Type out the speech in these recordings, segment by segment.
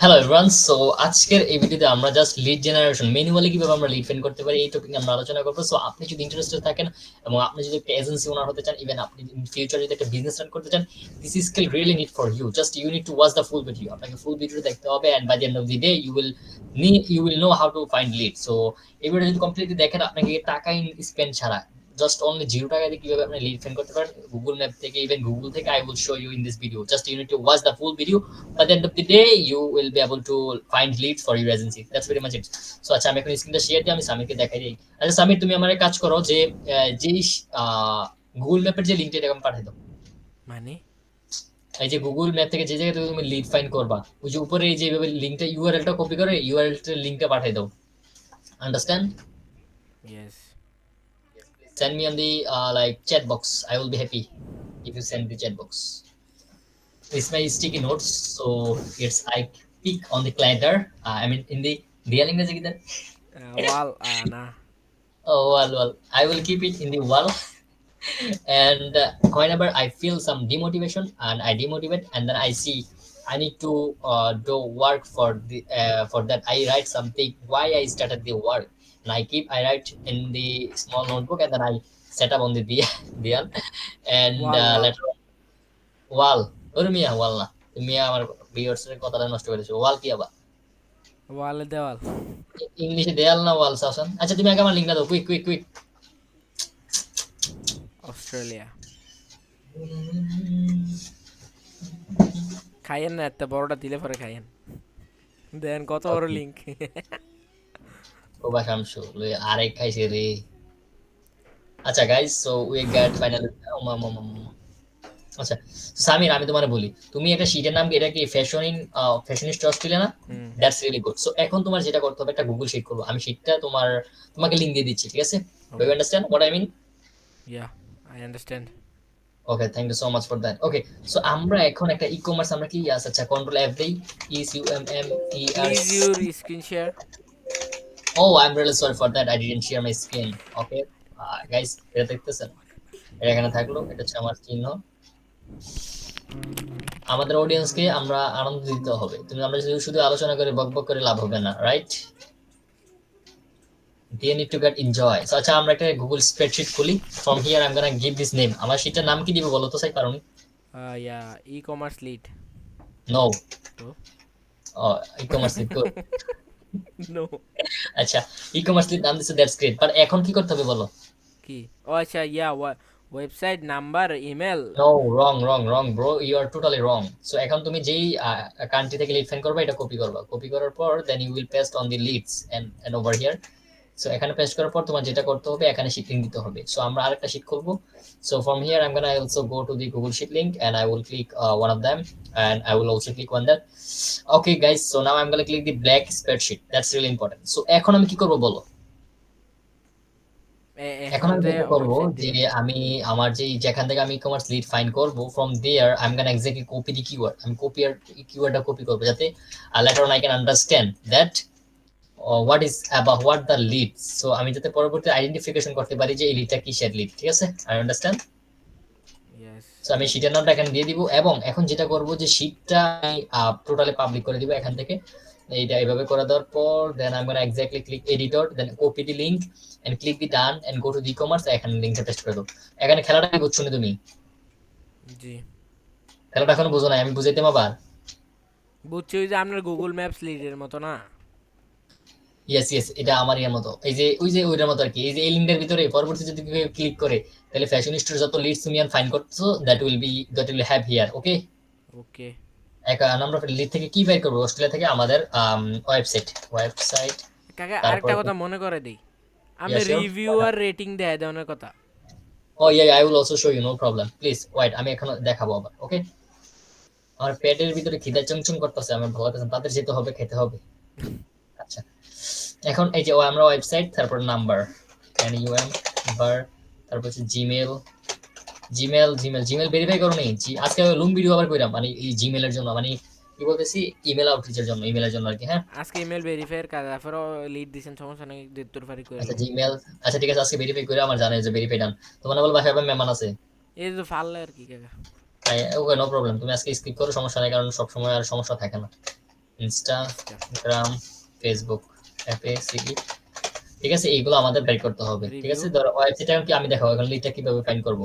Hello everyone so আজকের এই ভিডিওতে আমরা জাস্ট লিড জেনারেশন ম্যানুয়ালি কীভাবে আমরা লিড ফেন করতে পারি, এই টপিক নিয়ে আমরা আলোচনা করব। সো আপনি যদি ইন্টারেস্টেড থাকেন এবং আপনি যদি একটা এজেন্সি ওনার হতে চান ইভেন আপনি ফিউচার যদি একটা বিজনেস রান করতে চান this is skill really need for you just you need to watch the full video আপনাকে ফুল ভিডিও দেখতে হবে and by the end of the day you will you will know how to find lead so এই video যদি completely দেখেন, আপনাকে টাকা in spend ছাড়া just only zero টাকা দিয়ে কীভাবে আপনি লিড ফেন করতে পারেন? গুগল ম্যাপ থেকে ইভেন গুগল থেকে I will show you in this video just you need to watch the full video the end of the day you will be able to find leads for your agency. That's very much it. So আচ্ছা আমি এখন স্ক্রিনটা share দিই আমি সামিরকে দেখাই দিই। আচ্ছা সামির তুমি আমার কাজ করো যে আহ, যে গুগল ম্যাপের যে লিঙ্কটা এটা আমি পাঠিয়ে দাও। মানে? এই যে গুগল ম্যাপ থেকে যে জায়গায় থেকে তুমি লিড ফাইন্ড করবা ওই যে উপরে এই যে এইভাবে লিঙ্কটা ইউআরএলটা কপি করে ইউআরএলটা লিঙ্কটা পাঠিয়ে দাও। Understand yes send me on the uh, like chat box. I will be happy if you send the chat box. It's my sticky notes, so it's I pick on the clatter. Uh, I mean in the real English it Uh, wall, uh, nah. Oh wall, wall. I will keep it in the wall. and uh, whenever I feel some demotivation and I demotivate, and then I see I need to uh, do work for the uh, for that. I write something why I started the work and i keep i write in the small notebook and then i set up on the dial dial and uh, later wall. ওরে মিয়া wall না তুমি আমার viewers এর কথাটা নষ্ট করেছ। ওয়াল কি আবার? ওয়ালে দেওয়াল ইংলিশে দেয়াল না ওয়াল শাসন আচ্ছা তুমি আগে আমার লিঙ্কটা দাও। কুইক কুইক কুইক অস্ট্রেলিয়া খাইয়েন না এত বড়টা দিলে পরে খাইয়েন দেন কত বড় লিঙ্ক আচ্ছা গাইস সো উই ফাইনালি আচ্ছা সামির আমি তোমারে বলি তুমি একটা শীটের নাম এটা কি ফ্যাশন ইন ফ্যাশনিস্ট অস্ট্রেলিয়া না? দ্যাটস রিয়েলি গুড সো এখন তোমার যেটা করতে হবে একটা গুগল শিট করব। আমি শিটটা তোমার তোমাকে লিংক দিয়ে দিচ্ছি ঠিক আছে? Do you understand what I mean yeah I understand okay thank you so much for that okay so আমরা এখন একটা ই কমার্স আমরা কি আচ্ছা কন্ট্রোল এফ দেই U M M E R your screen share Oh, I'm really sorry for that. I didn't share my screen. Okay, uh, guys, এটা দেখতেছেন? এটা এখানে থাকল। এটা হচ্ছে আমার চিহ্ন। আমাদের অডিয়েন্সকে আমরা আনন্দ দিতে হবে। তুমি আমরা যদি শুধু আলোচনা করে বক বক করে লাভ হবে না right they need to get enjoy. So আচ্ছা আমরা একটা গুগল স্প্রেডশিট খুলি। From here i'm gonna give this name. আমার সেটার নাম কি দিব বলো তো সাই কারণ? Yeah e commerce lead no. তো? Oh e-commerce lead, good. No আচ্ছা ই-কমার্স লিড নাম দিছে দ্যাটস গ্রেট বাট এখন কি করতে হবে বলো? কি? ও আচ্ছা yeah website number email no wrong wrong wrong bro you are totally wrong so এখন তুমি যেই কান্ট্রি থেকে লিড ফাইন করবে এটা কপি করবা। কপি করার পর then you will paste on the leads and and over here so এখানে পেস্ট করার পর তোমার যেটা করতে হবে এখানে শিট লিংক দিতে হবে সো আমরা আরেকটা শিট খুলবো so from here I am gonna also go to the Google sheet link and I will click one of them and I will also click on that. Okay guys, so now I'm gonna click the black spreadsheet. That's really important. So এখন আমি কি করব বলো এখন আমি করব যে আমি আমার যে যেখান থেকে আমি কমার্স লিড ফাইন্ড করব from there I am gonna exactly copy the keyword আমি কপি আর কিওয়ার্ডটা কপি করব যাতে later on I can understand that what is about what the lead so আমি যাতে পরবর্তী আইডেন্টিফিকেশন করতে পারি যে এই লিডটা কিসের লিড ঠিক আছে? আই আন্ডারস্ট্যান্ড সো আমি শীটের নামটা এখানে দিয়ে দিব এবং এখন যেটা করব যে শীটটা আমি টোটালি পাবলিক করে দিব এখান থেকে। এইটা এইভাবে করে দেওয়ার পর দেন আমি gonna exactly click editor then copy the link and click the done and go to the commerce এখানে লিংকটা পেস্ট করে দাও এখানে খেলাটা কি বুঝছ না তুমি? জি। খেলাটা এখনও বুঝো না আমি বুঝাইতে আবার বুঝছি যে আপনার গুগল ম্যাপস লিডের মতো না? ইয়েস ইয়েস এটা আমার ইয়ার মতো। এই যে ওই যে ওইটার মতো আর কি এই যে এই লিঙ্কের ভিতরে পরবর্তী যদি ক্লিক করে তাহলে ফ্যাশনিস্টের যত লিডস তুমি আর ফাইন করছ that will be that will have here okay okay এখন আমরা লিড থেকে কি বের করব? অস্ট্রেলিয়া থেকে আমাদের ওয়েবসাইট ওয়েবসাইট কাকা আরেকটা কথা মনে করে দেই। আমি Yeah, রিভিউ আর রেটিং দেয় দেওয়ার কথা। ও yeah I will also show you no problem please wait আমি এখন দেখাবো আবার ওকে আমার পেটের ভিতরে খিদা চংচং করতেছে আমার ভালো লাগতেছে তাদের যেতে হবে খেতে হবে। আচ্ছা। এখন এই যে ও আমরা ওয়েবসাইট তারপর নাম্বার এন ইউ এম বার তারপর হচ্ছে Gmail Gmail Gmail Gmail verify করো নি জি- আজকে লুম ভিডিও আবার কইরাম মানে এই জিমেলের জন্য মানে কি বলতেছি ইমেল আউটরিচের জন্য ইমেলের জন্য আর কি হ্যাঁ? আজকে ইমেল ভেরিফাইয়ের কাজ তারপরে লিড দিছেন সমস্যা নেই দেড় ফারি করে আচ্ছা জিমেল আচ্ছা ঠিক আছে আজকে ভেরিফাই করে আমার জানে যে ভেরিফাই ডান তোমার বল আবার মেহমান আছে? এই যে ফাললে আর কি কাকা। ওকে নো প্রবলেম তুমি আজকে স্কিপ করো সমস্যা নেই কারণ সব সময় আর সমস্যা থাকে না। ইনস্টাগ্রাম ফেসবুক ঠিক আছে? এইগুলো আমাদের বের করতে হবে ঠিক আছে? ধরো ওয়েবসাইটে কি আমি দেখাবো এখন লিডটা কীভাবে ফাইন্ড করব?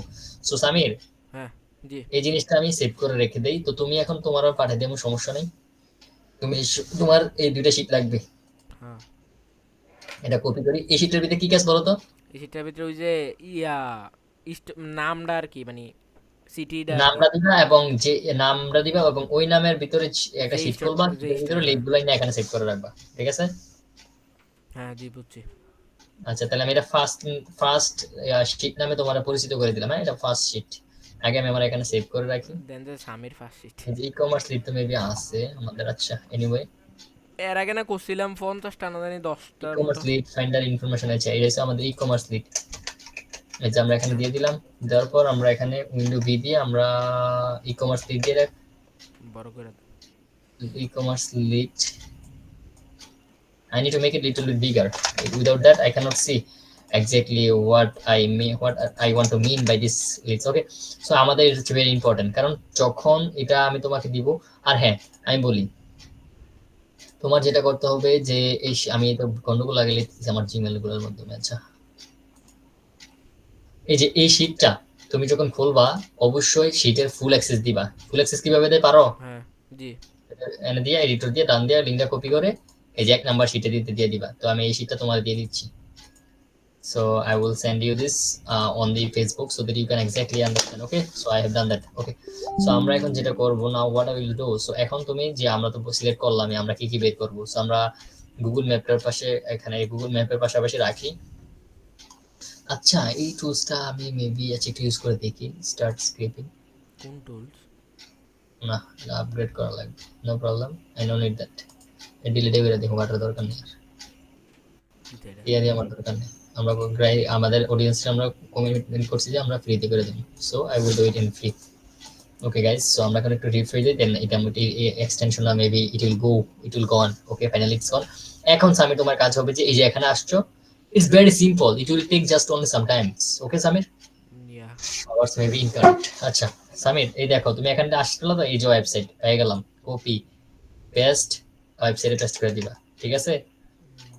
সো সামির হ্যাঁ জি। এই জিনিসটা আমি সেভ করে রেখে দেই। তো তুমি এখন তোমার আর পাঠিয়ে দেবো সমস্যা নেই। তুমি তোমার এই দুইটা শীট লাগবে। হ্যাঁ। এটা কপি করি। এই শীটের ভিতরে কি কাজ বলো তো? এই সেটার ভিতরে ওই যে ইয়া নামটা আর কি মানে সিটিটা নামটা দিবা এবং যে নামটা দিবা এবং ওই নামের ভিতরে একটা শীট খুলবা ভিতরে না এখানে সেভ করে রাখবা ঠিক আছে? হ্যাঁ জি বুঝছি। আচ্ছা তাহলে আমি এটা ফার্স্ট ফার্স্ট শীট নামে তোমার পরিচিত করে দিলাম হ্যাঁ? এটা ফার্স্ট শীট আগে আমি আমার এখানে সেভ করে রাখি। দেন যে স্বামীর first sheet e commerce lead তো মেবি আছে আমাদের আচ্ছা এনিওয়ে এর আগে না করছিলাম পঞ্চাশটা না জানি দশটার ই-কমার্স মতো। লিড ফাইন্ডার ইনফরমেশন আছে এই আমাদের ই-কমার্স লিড এই যে আমরা এখানে দিয়ে দিলাম। দেওয়ার পর আমরা এখানে উইন্ডো ভি দিয়ে আমরা ই-কমার্স লিড দিয়ে রাখ বড় করে দাও। e-commerce lead I need to make it little bit bigger. Without that I cannot see exactly what I mean what I want to mean by this okay? So আমাদের হচ্ছে very important কারণ যখন এটা আমি তোমাকে দিব আর হ্যাঁ আমি বলি তোমার যেটা করতে হবে যে এই আমি এটা গন্ডগোল আগে লিখতেছি আমার জিমেলগুলোর মাধ্যমে আচ্ছা। এই যে এই শীটটা তুমি যখন খুলবা অবশ্যই শীটের ফুল অ্যাক্সেস দিবা। ফুল অ্যাক্সেস কীভাবে দেয় পারো? হ্যাঁ জি। এনে দিয়ে এডিটর দিয়ে ডান দিয়ে লিঙ্কটা কপি করে এই যে এক নাম্বার শিটে দিতে দিয়ে দিবা। তো আমি এই শিটটা তোমার দিয়ে দিচ্ছি। So i will send you this uh, on the facebook so that you can exactly understand okay? So i have done that okay? So আমরা এখন যেটা করব now what i will do? So এখন তুমি যে আমরা তো সিলেক্ট করলাম আমরা কি কি বের করব? So আমরা গুগল ম্যাপের পাশে এখানে গুগল ম্যাপের পাশাপাশি রাখি। আচ্ছা এই টুলসটা আমি মেবি আচ্ছা একটু ইউজ করে দেখি স্টার্ট স্ক্রিপিং কোন টুলস না আপগ্রেড করা লাগবে no problem I no need that ডিলিটে করে দেখো কাটার দরকার নেই আর। দিয়ে আমার দরকার নেই। আমরা গ্রাই- আমাদের অডিয়েন্সকে আমরা কমিটমেন্ট করছি যে আমরা ফ্রিতে করে দেবো। So I will do it in free okay guys so আমরা এখন একটু রিফ্রেশ দিই দেন এটা এক্সটেনশন না maybe it will go it will gone okay finally it's gone এখন সামি তোমার কাজ হবে যে এই যে এখানে আসছো it's very simple it will take just only sometimes okay Samir yeah hours maybe incorrect আচ্ছা সামির এই দেখো তুমি এখানে আসলে তো এই যে ওয়েবসাইট পেয়ে গেলাম। কপি পেস্ট ওয়েবসাইটে পেস্ট করে দিবা। ঠিক আছে?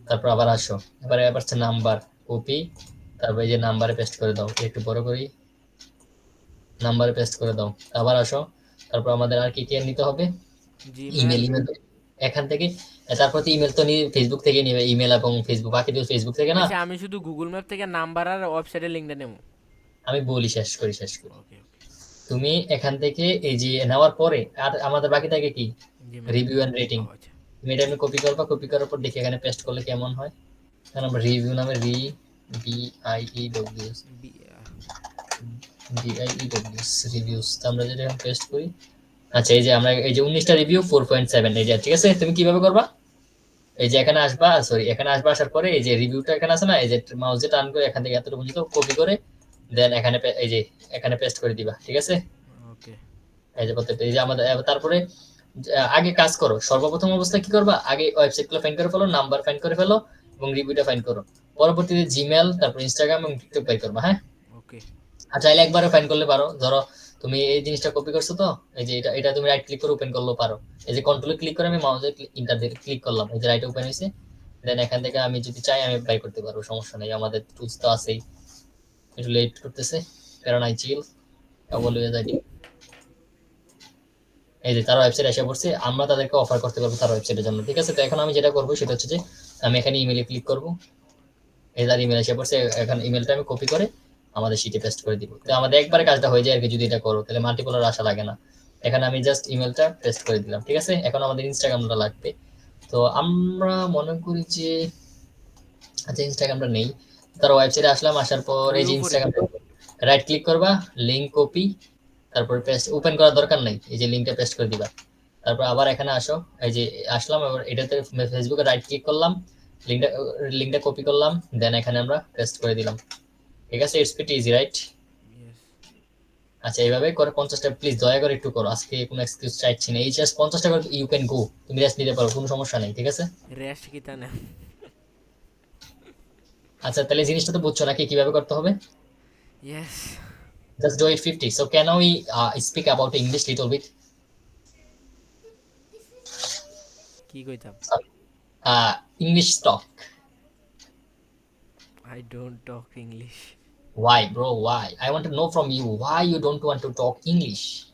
তারপর আবার আসো। এবারে আবার হচ্ছে নাম্বার কপি তারপর এই যে নাম্বারে পেস্ট করে দাও। একটু বড় করি। নাম্বারে পেস্ট করে দাও। আবার আসো। তারপর আমাদের আর কি কি নিতে হবে? ইমেল ইমেল এখান থেকে তারপর তো ইমেল তো নিয়ে ফেসবুক থেকে নিবে ইমেল এবং ফেসবুক বাকি তো ফেসবুক থেকে না। আচ্ছা আমি শুধু গুগল ম্যাপ থেকে নাম্বার আর ওয়েবসাইটের লিংকটা নেব। আমি বলি শেষ করি শেষ করি। তুমি এখান থেকে এই যে নেওয়ার পরে আর আমাদের বাকি থাকে কি? রিভিউ এন্ড রেটিং তুমি এটা আমি কপি করবা কপি করার পর দেখি এখানে পেস্ট করলে কেমন হয়। এখানে আমরা রিভিউ নামে re B I E W B- I E W reviews তো আমরা যেটা পেস্ট করি আচ্ছা এই যে আমরা এই যে উনিশটা রিভিউ ফোর পয়েন্ট সেভেন এই যে ঠিক আছে? তুমি কীভাবে করবা? এই যে এখানে আসবা সরি এখানে আসবা আসার পরে এই যে রিভিউটা এখানে আছে না এই যে মাউস যে টার্ন করে এখান থেকে এতটুকু পর্যন্ত কপি করে দেন এখানে এই যে এখানে পেস্ট করে দিবা ঠিক আছে? ওকে এই যে প্রত্যেকটা এই যে আমাদের তারপরে আগে কাজ করো সর্বপ্রথম অবস্থা কি করবা? আগে ওয়েবসাইটগুলো ফাইন্ড করে ফেলো নাম্বার ফাইন করে ফেলো এবং রিভিউটা ফাইন করো। পরবর্তীতে জিমেল তারপর ইনস্টাগ্রাম এবং টিকটক ফাইন্ড করবা হ্যাঁ? ওকে আর চাইলে একবারে ফাইন করলে পারো। ধরো তুমি এই জিনিসটা কপি করছ তো? এই যে এটা এটা তুমি রাইট ক্লিক করে ওপেন করলেও পারো। এই যে কন্ট্রোলে ক্লিক করে আমি মাউসে ইন্টার দিয়ে ক্লিক করলাম। এই যে রাইট ওপেন হয়েছে। দেন এখান থেকে আমি যদি চাই, আমি বাই করতে পারব, সমস্যা নেই। আমাদের টুলস তো আছেই। একটু লেট করতেছে। আই চিল এই যে তার ওয়েবসাইট এসে পড়ছে। আমরা তাদেরকে অফার করতে পারব তার ওয়েবসাইটের জন্য, ঠিক আছে? তো এখন আমি যেটা করব, সেটা হচ্ছে যে, আমি এখানে ইমেলে ক্লিক করব। এই তার ইমেল এসে পড়ছে, এখন ইমেলটা আমি কপি করে আমাদের শিটে পেস্ট করে দিব। তো আমাদের একবারে কাজটা হয়ে যায় আর কি যদি এটা করো তাহলে মাল্টিপলার আশা লাগে না। এখানে আমি জাস্ট ইমেলটা পেস্ট করে দিলাম ঠিক আছে? এখন আমাদের ইনস্টাগ্রামটা লাগবে। তো আমরা মনে করি যে আচ্ছা ইনস্টাগ্রামটা নেই। তার ওয়েবসাইটে আসলাম আসার পর এই যে। ইনস্টাগ্রাম রাইট ক্লিক করবা লিংক কপি তারপর পেস্ট ওপেন করার দরকার নাই এই যে লিংকটা পেস্ট করে দিবা। তারপর আবার এখানে আসো এই যে আসলাম এবার এটাতে ফেসবুকে রাইট ক্লিক করলাম লিংকটা লিংকটা কপি করলাম দেন এখানে আমরা পেস্ট করে দিলাম। ঠিক আছে ইটস পিটি ইজি রাইট আচ্ছা এইভাবে করে পঞ্চাশটা প্লিজ দয়া করে একটু করো। আজকে কোনো এক্সকিউজ চাইছি না। এই জাস্ট পঞ্চাশটা করে ইউ ক্যান গো তুমি রেস্ট নিতে পারো কোনো সমস্যা নেই ঠিক আছে? রেস্ট কি তা না। আচ্ছা তাহলে জিনিসটা তো বুঝছ নাকি কীভাবে করতে হবে? Yes just do it fifty so can we speak about English little bit কি কইতাম? English talk. I don't talk English Why, bro? Why? I want to know from you why you don't want to talk English.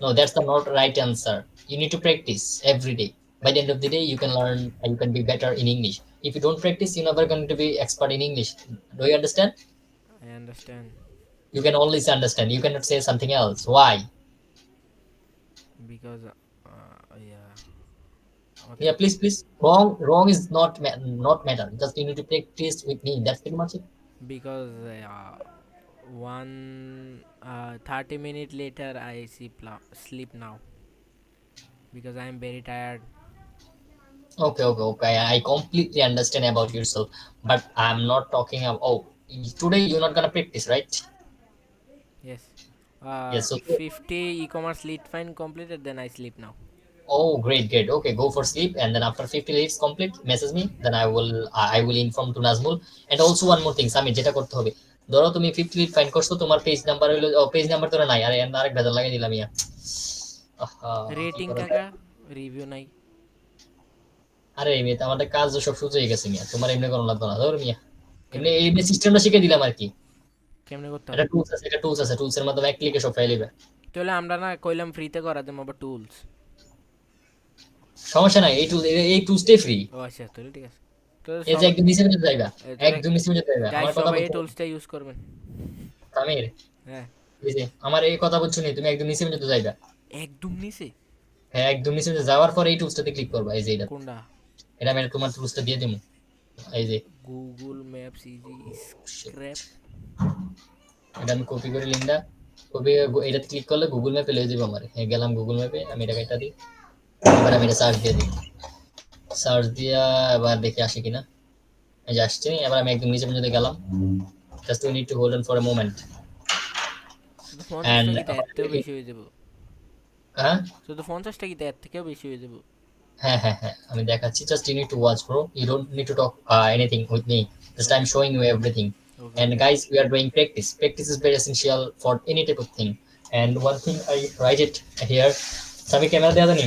No, that's the not right answer. You need to practice every day. By the end of the day, you can learn and you can be better in English. If you don't practice, you're never going to be expert in English. Do you understand? I understand. You can always understand. You cannot say something else. Why? Because, uh, yeah please, please. Wrong, wrong is not ma- not matter. Just you need to practice with me. That's pretty much it. because uh, one uh, 30 minute later i sleep, la- sleep now because i am very tired Okay, okay, okay. I completely understand about yourself, but I'm not talking about. Oh, today you're not gonna practice, right? yes uh, Yes, so- 50 e-commerce lead fine completed then i sleep now Oh, great, great. Okay, go for sleep, and then after 50 minutes complete, message me. Then I will, I will inform to Nazmul. And also one more thing, Sami, যেটা করতে হবে। ধরো তুমি 50 Litt find করছ তোমার page number হলো page number তোরা নাই। আরে আরেক ভেজাল লাগিয়ে দিলাম ইয়া। রেটিং কাকা রিভিউ নাই। আরে মেয়ে তো আমাদের কাজ সব সুযোগ হয়ে গেছে মিয়া। তোমার এমনি কোনো লাগতো না ধর মিয়া। এমনি এমনি সিস্টেমটা শিখে দিলাম আর কি কেমনে করতে এটা টুলস আছে এটা টুলস আছে। টুলস এর মাধ্যমে এক ক্লিকে সব ফাইল দিবে তাহলে আমরা না কইলাম ফ্রিতে করা দেবো আবার টুলস সমস্যা নাই এই টুল এই টুলসটাই ফ্রি ও আচ্ছা তাহলে ঠিক আছে। এই যে একদম নিচে নিচে যাইবা একদম নিচে নিচে যাইবা। আমার কথা এই বলছো? টুলসটা ইউজ করবেন। তামির হ্যাঁ। এই যে আমার এই কথা বলছো নি তুমি একদম নিচে নিচে যাইবা। একদম নিচে? হ্যাঁ একদম নিচে নিচে যাওয়ার পর এই টুলসটাতে ক্লিক করবা এই যে এটা। কোনটা? এটা আমি তোমার টুলসটা দিয়ে দেবো এই যে। গুগল ম্যাপস ইজি স্ক্র্যাপ এটা আমি কপি করে লিঙ্কটা কপি এটাতে ক্লিক করলে গুগল ম্যাপে লিয়ে যাবে আমার। হ্যাঁ গেলাম গুগল ম্যাপে আমি এটা এটা দিই। এবার আমি এটা সার্চ দিয়ে দিই। সার্চ দিয়া এবার দেখে আসে কিনা। এই যে আসছে এবার আমি একদম নিচে পর্যন্ত গেলাম। Just we need to hold on for a moment uh, বেশি হয়ে যাব? হ্যাঁ? শুধু পঞ্চাশটা কি তার থেকেও বেশি হয়ে যাব? হ্যাঁ হ্যাঁ হ্যাঁ আমি দেখাচ্ছি। Just you need to watch bro you don't need to talk anything with me just I am showing you everything and guys we are doing practice practice is very essential for any type of thing and one thing i write it here sami camera দেওয়া জানি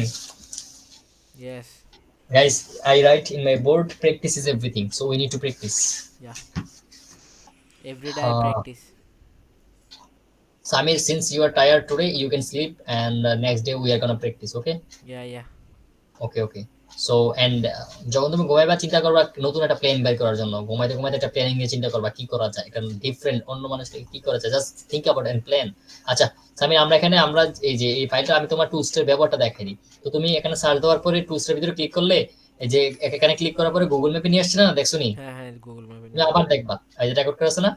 Yes. Guys, I write in my board practice is everything. So we need to practice. Yeah. Every day uh, practice. Samir, since you are tired today, you can sleep and uh, next day we are gonna practice, okay? Yeah, yeah. Okay, okay. So and যখন তুমি ঘুমাইবা চিন্তা করবা নতুন একটা plan বের করার জন্য। ঘুমাইতে ঘুমাইতে একটা প্ল্যানিং নিয়ে চিন্তা করবা কি করা যায়? কারণ ডিফারেন্ট অন্য মানুষ থেকে কি করা যায়? Just think about and plan আচ্ছা সামি আমরা এখানে আমরা এই যে এই ফাইলটা আমি তোমার টুলসটার ব্যবহারটা দেখাই দিই। তো তুমি এখানে সার্চ দেওয়ার পরে টুলসটার ভিতরে ক্লিক করলে যে এখানে ক্লিক করার পরে গুগল ম্যাপে নিয়ে আসছে না? দেখছ নি? হ্যাঁ হ্যাঁ আবার দেখবা। এই যে রেকর্ড করে আছে না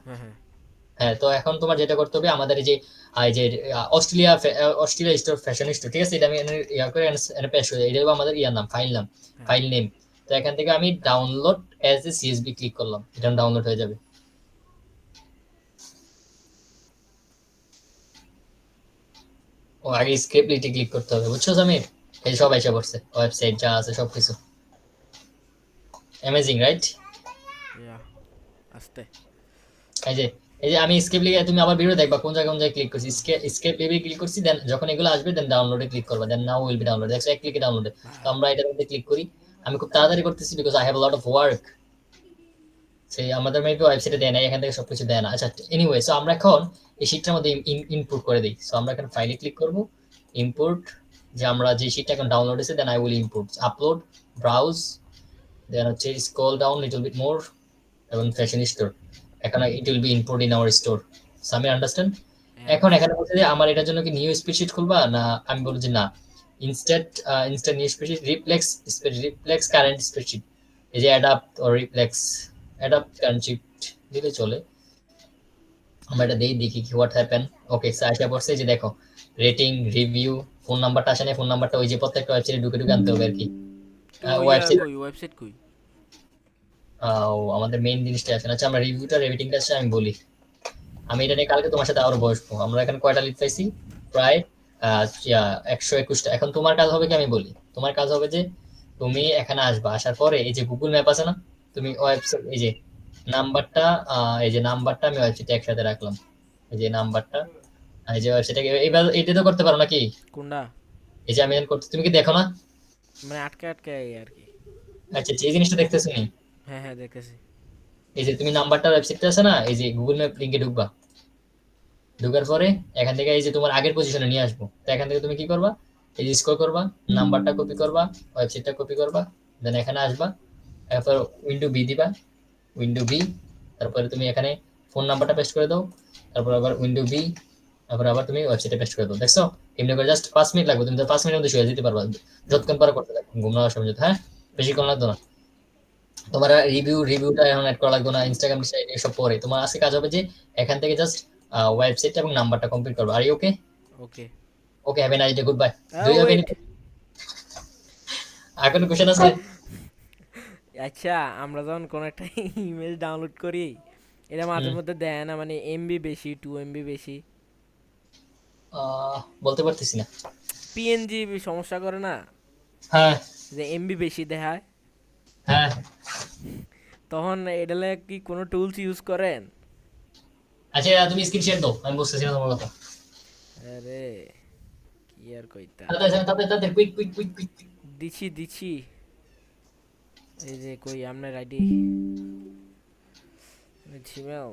হ্যাঁ হ্যাঁ হ্যাঁ তো এখন তোমার যেটা করতে হবে আমাদের এই যে এই যে Australia Australia store fashion store ঠিক আছে? এটা আমি ইয়া করে পেশ করে এটা হলো আমাদের ইয়ার নাম ফাইল নাম ফাইল নেম তো এখান থেকে আমি download as a CSV click করলাম। এটা ডাউনলোড হয়ে যাবে। ও আগে স্ক্রিপ্টলিটি ক্লিক করতে হবে বুঝছ সামির এই সব এসে পড়ছে ওয়েবসাইট যা আছে সব কিছু অ্যামেজিং রাইট আস্তে। এই যে এই যে আমি স্কেপ লিখে তুমি আবার ভিডিও দেখবা, কোন জায়গায় কোন জায়গায় ক্লিক করছি। স্কেপ লিখে ক্লিক করছি দেন যখন এগুলো আসবে দেন ডাউনলোডে ক্লিক করবা then now will be download দেখছ, এক ক্লিকে ডাউনলোডে তো আমরা এটার মধ্যে ক্লিক করি। আমি খুব তাড়াতাড়ি করতেছি because I have lot of work সেই আমাদের মেবি ওয়েবসাইটে দেয় না এখান থেকে সবকিছু দেয় না। আচ্ছা এনিওয়ে সো আমরা এখন এই শীটটার মধ্যে ইনপুট করে দিই। সো আমরা এখানে ফাইলে ক্লিক করব। ইম্পোর্ট যে আমরা যে শীটটা এখন ডাউনলোড হয়েছে then I will import upload browse then হচ্ছে scroll down little bit more এবং ফ্যাশন স্টোর এখন it will be import in our store Sami understand এখন এখানে বলছে যে আমার এটার জন্য কি নিউ স্প্রেডশিট খুলবা? না আমি বলছি যে না। Instant instant new spreadsheet replace replace current spreadsheet এই যে অ্যাডাপ্ট ও রিপ্লেক্স অ্যাডাপ্ট কারেন্ট শিট দিলে চলে। আমরা এটা দেই দেখি কি হোয়াট হ্যাপেন ওকে আসা পড়ছে যে দেখো রেটিং রিভিউ ফোন নাম্বারটা আসে না ফোন নাম্বারটা ওই যে প্রত্যেকটা ওয়েবসাইটে ঢুকে ঢুকে আনতে হবে আর কি। ওয়েবসাইট কই ওয়েবসাইট কই? আমাদের মেইন জিনিসটা আছে। আচ্ছা আমরা রিভিউটা রেটিংটা আছে আমি বলি। আমি এটা নিয়ে কালকে তোমার সাথে আরও বসবো। আমরা এখন কয়টা লিড পাইছি? প্রায় একশো একুশটা। এখন তোমার কাজ হবে কি আমি বলি? তোমার কাজ হবে যে তুমি এখানে আসবা। আসার পরে এই যে গুগল ম্যাপ আছে না তুমি ওয়েবসাইট এই যে নাম্বারটা এই যে নাম্বারটা আমি ওয়েবসাইটে একসাথে রাখলাম। এই যে নাম্বারটা এই যে ওয়েবসাইটে এইবার এটা তো করতে পারো নাকি? কোনটা? এই যে আমি এখন করতে তুমি কি দেখো না? মানে আটকে আটকে আর কি। আচ্ছা আচ্ছা, এই জিনিসটা দেখতেছো নি? হ্যাঁ হ্যাঁ দেখেছি। এই যে তুমি নাম্বারটা ওয়েবসাইটটা আছে না, এই যে গুগল ম্যাপ লিংকে ঢুকবা। ঢুকার পরে এখান থেকে এই যে তোমার আগের পজিশনে নিয়ে আসব। তো এখান থেকে তুমি কি করবা? এই যে স্ক্রল করবা, নাম্বারটা কপি করবা ওয়েবসাইটটা কপি করবা দেন এখানে আসবা। এরপর উইন্ডো বি দিবা উইন্ডো বি তারপরে তুমি এখানে ফোন নাম্বারটা পেস্ট করে দাও, তারপর আবার উইন্ডো বি তারপর আবার তুমি ওয়েবসাইটে পেস্ট করে দাও, দেখছ? এমনি করে জাস্ট পাঁচ মিনিট লাগবে, তুমি তো পাঁচ মিনিটের মধ্যে শুয়ে যেতে পারবা। যতক্ষণ পারো করতে থাকো ঘুমানোর সময় হ্যাঁ? বেশিক্ষণ লাগতো না। তোমার রিভিউ রিভিউটা এখন অ্যাড করা লাগবে না ইনস্টাগ্রাম এসব পরে। তোমার আজকে কাজ হবে যে এখান থেকে জাস্ট ওয়েবসাইট এবং নাম্বারটা কমপ্লিট করবে। আর okay okay okay have a nice day good bye do you have any আর কোনো কোশ্চেন আছে? আচ্ছা আমরা যখন কোন একটা ইমেজ ডাউনলোড করি এটা মাঝে মধ্যে দেয় না মানে এমবি বেশি টু এমবি বেশি। বলতে পারতেছি না। পিএনজি সমস্যা করে না? হ্যাঁ। যে এমবি বেশি দেখায়? হ্যাঁ। তখন এডালে কি কোনো টুলস ইউজ করেন? আচ্ছা তুমি স্ক্রিন শেয়ার দাও আমি বুঝতেছি না তোমার কথা। আরে কি আর কইতা তাড়াতাড়ি তাড়াতাড়ি তাড়াতাড়ি কুইক কুইক কুইক কুইক দিছি দিছি। এই যে কই আপনার আইডি জিমেল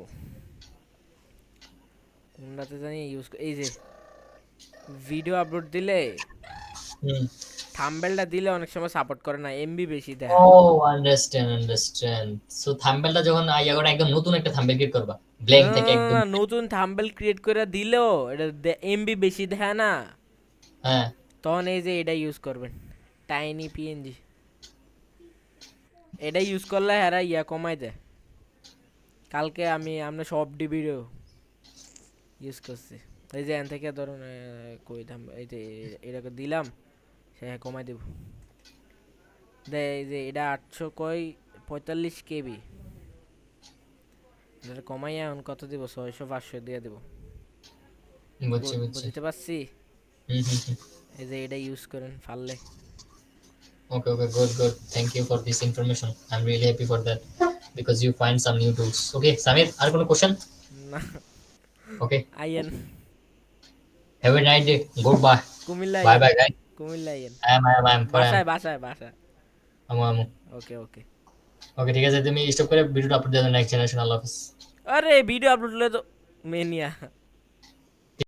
কোনটাতে জানি ইউজ এই যে ভিডিও আপলোড দিলে হুম। থাম্বেলটা দিলে অনেক সময় সাপোর্ট করে না এমবি বেশি দেয়। ও আন্ডারস্ট্যান্ড আন্ডারস্ট্যান্ড সো থাম্বনেলটা যখন আইয়া করে একদম নতুন একটা থাম্বনেল ক্রিয়েট করবা ব্ল্যাঙ্ক থেকে একদম নতুন থাম্বেল ক্রিয়েট করে দিলেও এটা এমবি বেশি দেয় না। হ্যাঁ। তখন এই যে এটা ইউজ করবেন টাইনি পিএনজি এটা ইউজ করলে এরা ইয়া কমাই দেয়। কালকে আমি আমরা সব ভিডিও ইউজ করছি। এই যে এন থেকে ধরুন কই থাম এই যে এটাকে দিলাম। হ্যাঁ কমাই দেব। দে এটা আটশো কয় পঁয়তাল্লিশ কেবি। এটা কমাই এখন কত দিব? ছয়শো পাঁচশো দিয়ে দেব। বুঝতে পারছি? এই যে এটা ইউজ করেন ফাললে okay okay good good thank you for this information I am really happy for that because you find some new tools okay Samir আর কোনো কোশ্চেন না। Okay I and have a night day good bye Comilla bye bye guys Comilla বাসায় বাসায় বাসায়। আমু, আমু. ওকে ওকে। Okay, ঠিক আছে তুমি stop করে ভিডিওটা আপলোড দিয়ে দাও নেক্সট জেনারেশন আল্লাহ হাফেজ। আরে ভিডিও আপলোড হলে তো মেনিয়া